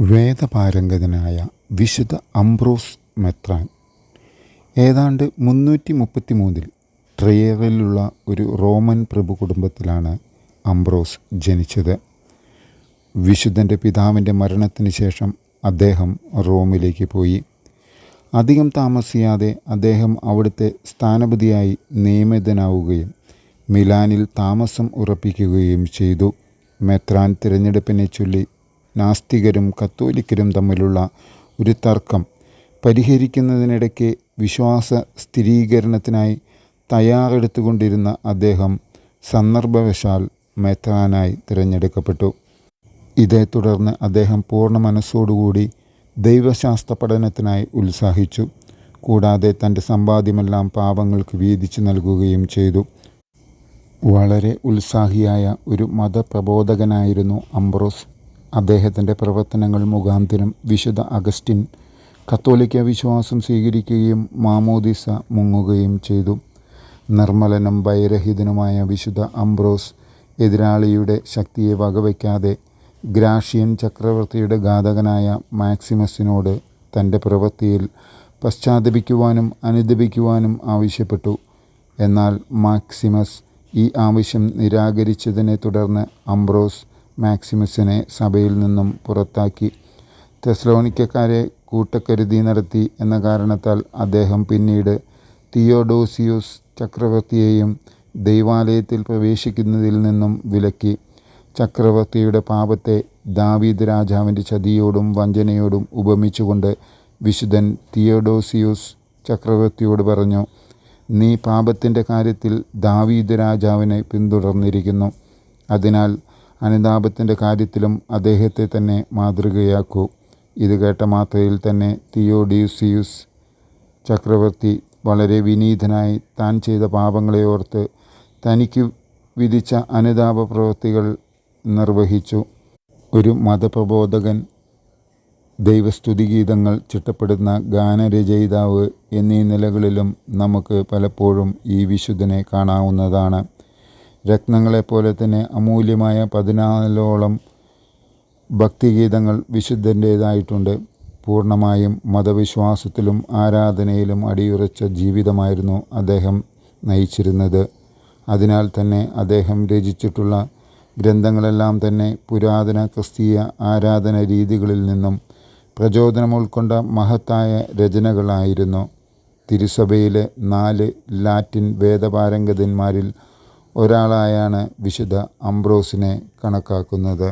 വേദപാരംഗതനായ വിശുദ്ധ അംബ്രോസ് മെത്രാൻ. ഏതാണ്ട് മുന്നൂറ്റി മുപ്പത്തി മൂന്നിൽ ട്രയറിലുള്ള ഒരു റോമൻ പ്രഭു കുടുംബത്തിലാണ് അംബ്രോസ് ജനിച്ചത്. വിശുദ്ധന്റെ പിതാവിന്റെ മരണത്തിന് ശേഷം അദ്ദേഹം റോമിലേക്ക് പോയി. അധികം താമസിയാതെ അദ്ദേഹം അവിടുത്തെ സ്ഥാനപതിയായി നിയമിതനാവുകയും മിലാനിൽ താമസം ഉറപ്പിക്കുകയും ചെയ്തു. മെത്രാൻ തിരഞ്ഞെടുപ്പിനെ ചൊല്ലി നാസ്തികരും കത്തോലിക്കരും തമ്മിലുള്ള ഒരു തർക്കം. പരിഹരിക്കുന്നതിനിടയ്ക്ക് വിശ്വാസ സ്ഥിരീകരണത്തിനായി തയ്യാറെടുത്തുകൊണ്ടിരുന്ന അദ്ദേഹം സന്ദർഭവശാൽ മെത്രാനായി തിരഞ്ഞെടുക്കപ്പെട്ടു. ഇതേ തുടർന്ന് അദ്ദേഹം പൂർണ മനസ്സോടുകൂടി ദൈവശാസ്ത്ര പഠനത്തിനായി ഉത്സാഹിച്ചു. കൂടാതെ തന്റെ സമ്പാദ്യമെല്ലാം പാപങ്ങൾക്ക് വീതിച്ചു നൽകുകയും ചെയ്തു. വളരെ ഉത്സാഹിയായ ഒരു മതപ്രബോധകനായിരുന്നു അംബ്രോസ്. അദ്ദേഹത്തിന്റെ പ്രവർത്തനങ്ങൾ മുഖാന്തിരം വിശുദ്ധ അഗസ്റ്റിൻ കത്തോലിക്ക വിശ്വാസം സ്വീകരിക്കുകയും മാമോദിസ മുങ്ങുകയും ചെയ്തു. നിർമ്മലനും ഭയരഹിതനുമായ വിശുദ്ധ അംബ്രോസ് എതിരാളിയുടെ ശക്തിയെ വകവയ്ക്കാതെ ഗ്രാഷ്യൻ ചക്രവർത്തിയുടെ ഘാതകനായ മാക്സിമസിനോട് തന്റെ പ്രവൃത്തിയിൽ പശ്ചാത്തപിക്കുവാനും അനുദപിക്കുവാനും ആവശ്യപ്പെട്ടു. എന്നാൽ മാക്സിമസ് ഈ ആവശ്യം നിരാകരിച്ചതിനെ തുടർന്ന് അംബ്രോസ് മാക്സിമസിനെ സഭയിൽ നിന്നും പുറത്താക്കി. തെസ്ലോണിക്കക്കാരെ കൂട്ടക്കരുതി നടത്തി എന്ന കാരണത്താൽ അദ്ദേഹം പിന്നീട് തിയോഡോസിയോസ് ചക്രവർത്തിയെയും ദൈവാലയത്തിൽ പ്രവേശിക്കുന്നതിൽ നിന്നും വിലക്കി. ചക്രവർത്തിയുടെ പാപത്തെ ദാവീദ് രാജാവിന്റെ ചതിയോടും വഞ്ചനയോടും ഉപമിച്ചുകൊണ്ട് വിശുദ്ധൻ തിയോഡോസിയോസ് ചക്രവർത്തിയോട് പറഞ്ഞു നീ പാപത്തിന്റെ കാര്യത്തിൽ ദാവീദ് രാജാവിനെ പിന്തുടർന്നിരിക്കുന്നു. അതിനാൽ അനുതാപത്തിന്റെ കാര്യത്തിലും അദ്ദേഹത്തെ തന്നെ മാതൃകയാക്കൂ. ഇത് കേട്ട മാത്രയിൽ തന്നെ തിയോഡ്യൂസിയൂസ് ചക്രവർത്തി വളരെ വിനീതനായി താൻ ചെയ്ത പാപങ്ങളെ ഓർത്ത് തനിക്ക് വിധിച്ച അനുതാപ പ്രവൃത്തികൾ നിർവഹിച്ചു. ഒരു മതപ്രബോധകൻ ദൈവസ്തുതിഗീതങ്ങൾ ചിട്ടപ്പെടുന്ന ഗാനരചയിതാവ് എന്നീ നിലകളിലും നമുക്ക് പലപ്പോഴും ഈ വിശുദ്ധനെ കാണാവുന്നതാണ്. രത്നങ്ങളെപ്പോലെ തന്നെ അമൂല്യമായ പതിനാലോളം ഭക്തിഗീതങ്ങൾ വിശുദ്ധന്റേതായിട്ടുണ്ട്. പൂർണമായും മതവിശ്വാസത്തിലും ആരാധനയിലും അടിയുറച്ച ജീവിതമായിരുന്നു അദ്ദേഹം നയിച്ചിരുന്നത്. അതിനാൽ തന്നെ അദ്ദേഹം രചിച്ചിട്ടുള്ള ഗ്രന്ഥങ്ങളെല്ലാം തന്നെ പുരാതന ക്രിസ്തീയ ആരാധന രീതികളിൽ നിന്നും പ്രചോദനം ഉൾക്കൊണ്ട മഹത്തായ രചനകളായിരുന്നു. തിരുസഭയിലെ നാല് ലാറ്റിൻ വേദപാരംഗതന്മാരിൽ ഒരാളായാണ് വിശുദ്ധ അംബ്രോസിനെ കണക്കാക്കുന്നത്.